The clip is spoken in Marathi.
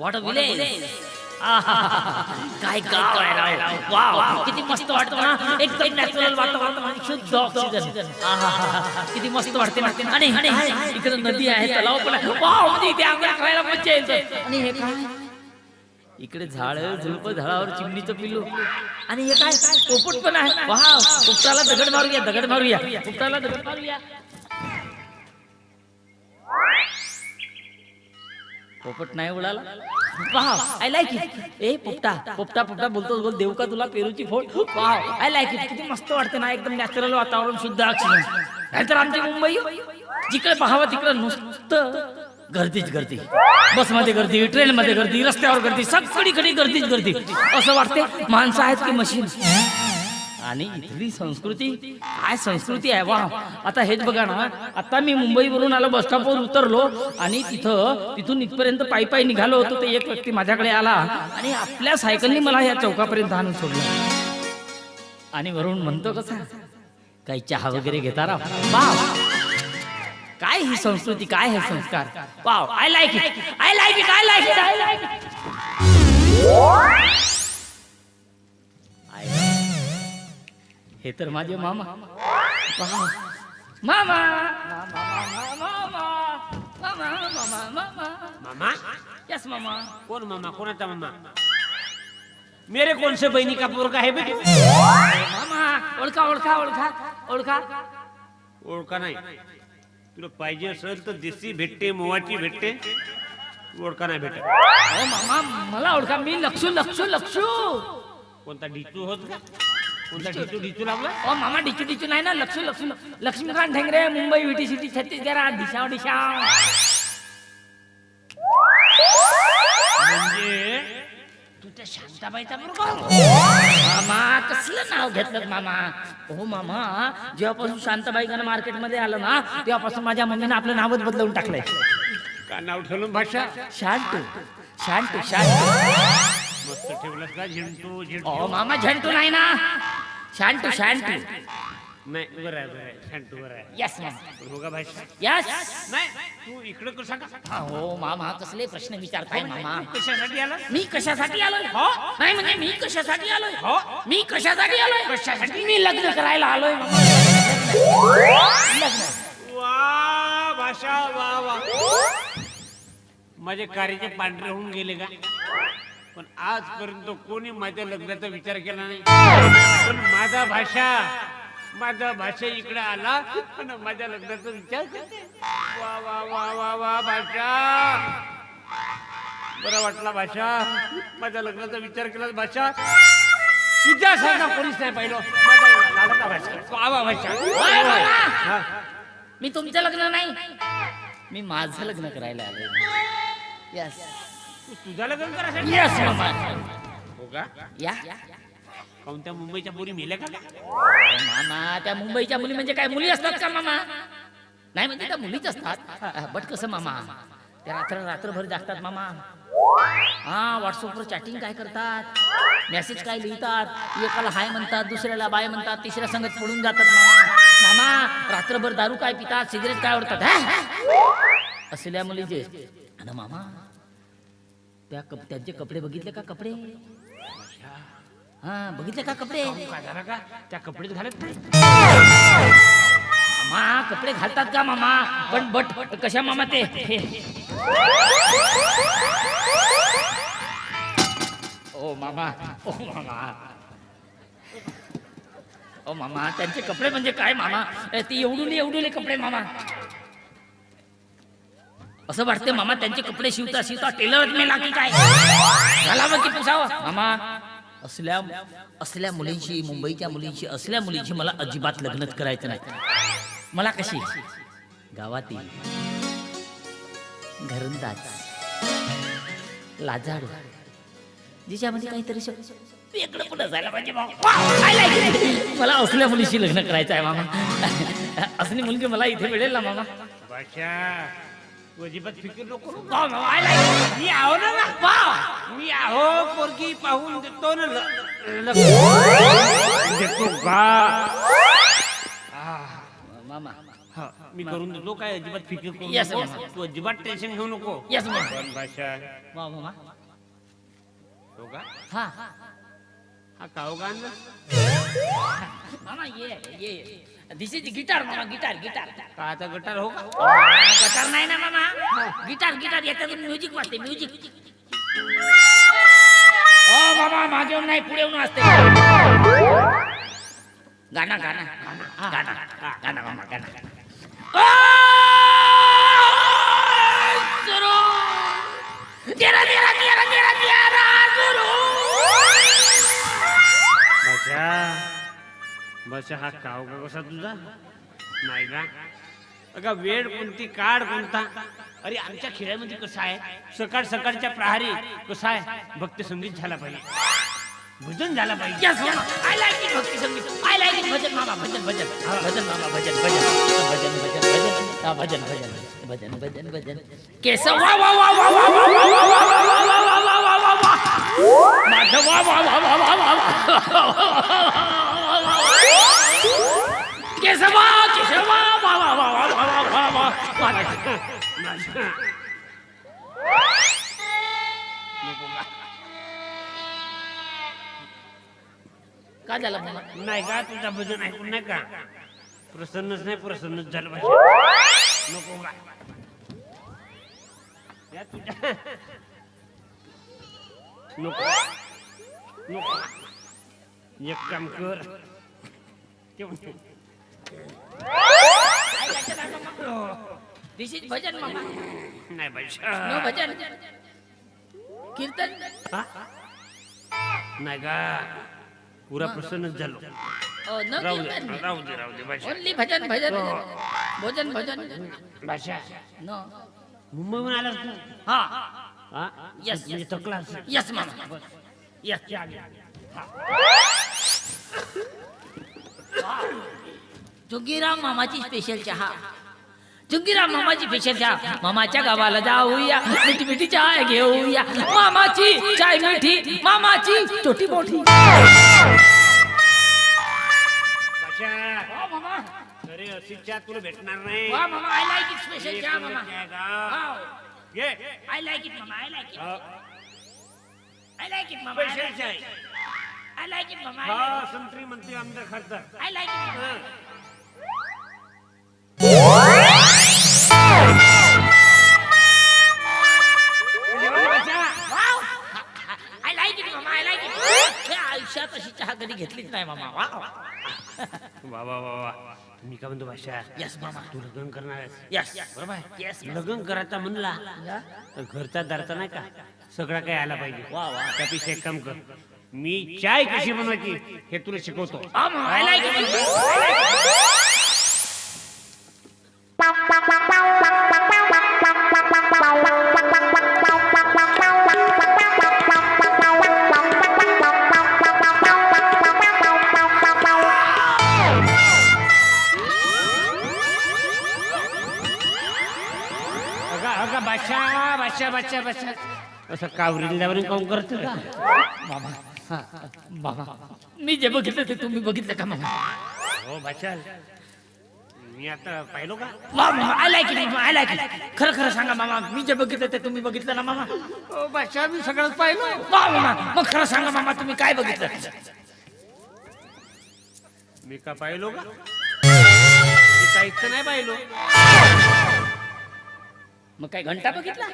वॉट अ विलेज काय गाव आहे राव वाव किती मस्त वाटतं ना. एकदम नॅचरल वातावरण आणि शुद्ध ऑक्सिजन. किती मस्त वाटते वाटते आणि आणि इकडे नदी आहे. तलाव पण आहे. वाव म्हणजे इथे आंघोळ करायला मजा येते आणि हे काय? इकडे झाड झुडप झाडावर चिमणीचं पिल्लू. आणि हे काय? पोपट पण आहे. वाव पोपटाला दगड मारूया दगड मारूया. पोपटाला दगड मारूया. पोपट नाही उडाला? आय लाईक इट ए पोपटा पोपटा पोपटा बोलतो बोल देऊ का तुला पेरूची फोड? वाव आय लाईक इट किती मस्त वाटते ना एकदम नॅचरल वातावरण शुद्ध ऑक्सिजन नाहीतर आमची मुंबई जिकडे पाहावं तिकडे नुसतं गर्दीच गर्दी. बसमध्ये गर्दी ट्रेनमध्ये गर्दी रस्त्यावर गर्दी सगळीकडे गर्दीच गर्दी. असं वाटते माणसं आहेत की मशीन आणि इथली संस्कृती काय संस्कृती आहे? वा आता हेच बघा ना आता मी मुंबईवरून आलो बस स्टॉपवर उतरलो आणि तिथं तिथून इथपर्यंत पायी पायी निघालो होतो तर एक व्यक्ती माझ्याकडे आला आणि आपल्या सायकलनी मला या चौकापर्यंत आणून सोडलं आणि वरून म्हणतो कसा काही चहा वगैरे घेता राव. काय ही संस्कृती काय हे संस्कार? Wow. I like it I like it I like it I like हे तर माझे मामा. मामा. मामा. मामा मामा मामा मामा मामा. यस मामा. कोण मामा? कोणाचा मामा? मेरे कौन से बहिणी का पोरगा आहे बेटे मामा ओळखा ओळखा ओळखा ओळखा. ओळखा नाही. तुला पाहिजे असेल तर देशी भेटते मोवाची भेटते. ओळखा नाही भेटत. मामा मला ओळखा. मी लक्षू लक्षू लक्षू कोणता डिचू होत का? डिचू डिचू लागला? ओ मामा डिचू डिचू नाही ना लक्ष्मी लक्ष्मी लक्ष्मीकांत ठेंगरे मुंबई विटी सिटी छत्तीसगड दिशाव दिशाव. म्हणजे? तू त्या शांताबाईचा बरोबर मामा कसलं नाव घेतलं मामा? हो मामा जेव्हापासून शांताबाई गाणं मार्केटमध्ये आलं ना तेव्हापासून माझ्या मम्मीनं आपलं नावच बदलवून टाकलंय. का नाव ठेवलं भाषा? शांतू शांतू शांतू. मस्त ठेवलं का? झिंटू झिंटू ओ मामा झंटू नाही ना. शांतू शांतू नाही बरं आहे बरं आहे शांतू बरं आहे यस मामा हो का भाषा यस नाही तू इकडं कसं का हो मामा कसले प्रश्न विचारताय मामा. कशासाठी आला मी कशासाठी आलोय? हो? नाही म्हणजे मी कशासाठी आलोय? हो? मी कशासाठी आलोय? कशासाठी? मी लग्न करायला आलोय लग्न. वा भाषा वा वा. माझे कार्याचे पांढरे होऊन गेले का? पण आजपर्यंत कोणी माझ्या लग्नाचा विचार केला नाही. पण माझा भाषा माझा भाषा इकडे आला आणि माझ्या लग्नाचा विचार करते वा वा वा वा वा भाषा. बरं वाटला भाषा. माझ्या लग्नाचा विचार केला भाषा. तुझ्यासारखा कोणीच नाही पाहिलं. माझा भाषा. भाषा! हा. मी तुमचं लग्न नाही. मी माझं लग्न करायला आलोय. यस तू तुझा लग्न करायसाठी यस मामा हो का? या. कोणत्या मुंबईच्या पोरी मेल्या का? मामा त्या मुंबईच्या मुली म्हणजे काय? मुली असतात का मामा? नाही म्हणजे त्या मुलीच असतात. बट कसं मामा? त्या रात्र रात्रभर जागतात मामा. हा व्हॉट्सअपवर चॅटिंग काय करतात? मेसेज काय लिहितात? एकाला हाय म्हणतात दुसऱ्याला बाय म्हणतात तिसऱ्या संगत पडून जातात मामा. मामा रात्रभर दारू काय पितात सिगरेट काय आवडतात हा? असल्या मुलीचे. आणि मामा त्या कप त्यांचे कपडे बघितले का कपडे? हा बघितले का कपडे? काय झालं का? त्या कपडेच घालत नाही. मामा कपडे घालतात का मामा? पण बट कशा मामा ते? हे. ओ मामा ओ मामा. ओ मामा त्यांचे कपडे म्हणजे काय मामा? ए, ती एवढुले एवढुले कपडे मामा. असं वाटतं मामा त्यांचे कपडे शिवता शिवता टेलर मेला की काय? घालावं की पुसावं. मामा असल्या असल्या मुलींशी मुंबईच्या मुलींशी असल्या मुलींशी मला अजिबात लग्नच करायचं नाही. मला कशी? गावातील घरंदाज लाजाडू जिच्यामध्ये काहीतरी वेगळं पण असायला पाहिजे मामा. मला असल्या मुलीशी लग्न करायचं आहे मामा. असली मुलगी मला इथे मिळेल ना मामा? अजिबात फिकीर नको करू. मी आहो ना बा. Wow. मी आहो पोरगी पाहून देतो ना ल-. देतो का मामा. हा, मी करून देतो. काय अजिबात फिकीर करू Yes, नको? yes. तू अजिबात टेन्शन घेऊ नको. येस मामा. पण भाषा. वा मामा. हो का? हा. हा मामा ये ये. दिस इज गिटार मामा गिटार गिटार हो का? गिटार नाही ना मामा. गिटार गिटार याच्यातून म्युझिक वाजते म्युझिक ओ मामा मागे येऊन नाही पुढे येऊन वाजते. गाणं गाणं. गाणं गाणं मामा गाणं. तेरा तेरा तेरा तेरा तेरा सुरू. भाषा भाषा हा काव का कसा तुझा नाही का अगा वेळ कोणती काळ कोणता अरे आमच्या खेड्यामध्ये कसं आहे सकाळ सकाळच्या प्रहारी कसं आहे भक्त संगीत झाला पाहिजे भजन झाला पाहिजे. I like it भक्ती संगीत. I like it भजन मामा भजन भजन भजन मामा भजन भजन भजन भजन भजन हा, भजन भजन भजन भजन भजन केसव वा वा वा वा वा वा वा वा वा वा वा वा वा वा वा वा. वा वा वा वा वा वा वा. वा वा वा झालं मामा नाही का तुझा भजन ऐकून नाही का प्रसन्नच नाही प्रसन्नच झालं पाहिजे नको का या तुझ्या नको नको एक काम कर ते- दिस इज भजन मामा नाही नो भजन. कीर्तन? नाही का? पुरा प्रसन्नच झालो. ओ न राहू दे कीर्तन. राहू दे राहू दे ओनली भजन भजन. भजन भजन. भाषा नो. मुंबईहून आलास तू? हा. हा? Yes, म्हणजे yes. थकला असेल. यस मामा यस जोगीराम मामाची स्पेशल चहा. जोगीराम मामाची स्पेशल चहा. मामाच्या गावाला जाऊया मिठी मिठी चाय घेऊया. मामाची चाय मिठी मामाची छोटी मोठी. भाषा. अरे अशी चहा तुला भेटणार नाही. वा मामा आय लाईक इट स्पेशल एक चहा नंबर मामा. चहा का? घे आय लाईक इट मामा I like it I like it मामा स्पेशल चाय आय लाईक इट मामा हा संत्री मंत्री आमदार खासदार. आय लाईक इट कधी घेतलीच नाही मामा. वा वा वा. वा वा मी काय म्हणतो भाषा? यस मामा. तू लग्न करणार आहेस. यस बरोबर आहे. यस लग्न करायचा म्हणला तर घरचा दारचा नाही का? सगळा काही आला पाहिजे. वा वा. त्यापेक्षा एक काम कर. मी चाय कशी बनवायची हे तुला शिकवतो. अगा बादशा बादशा बादशा बादशा असं कावरील्यावर काम करत का मामा मामा मी जे बघितलं ते तुम्ही बघितलं का मामा? हो बादशा मी आता पाहिलो का? वा मामा like it I like it खरं खरं सांगा मामा मी जे बघितलं ते तुम्ही बघितलं ना मामा? हो बादशा मी सगळंच पाहिलो. मामा मग खरं सांगा मामा तुम्ही काय बघितलं? मी का पाहिलो का? मी काहीच तर नाही पाहिलो? मग काय घंटा बघितला?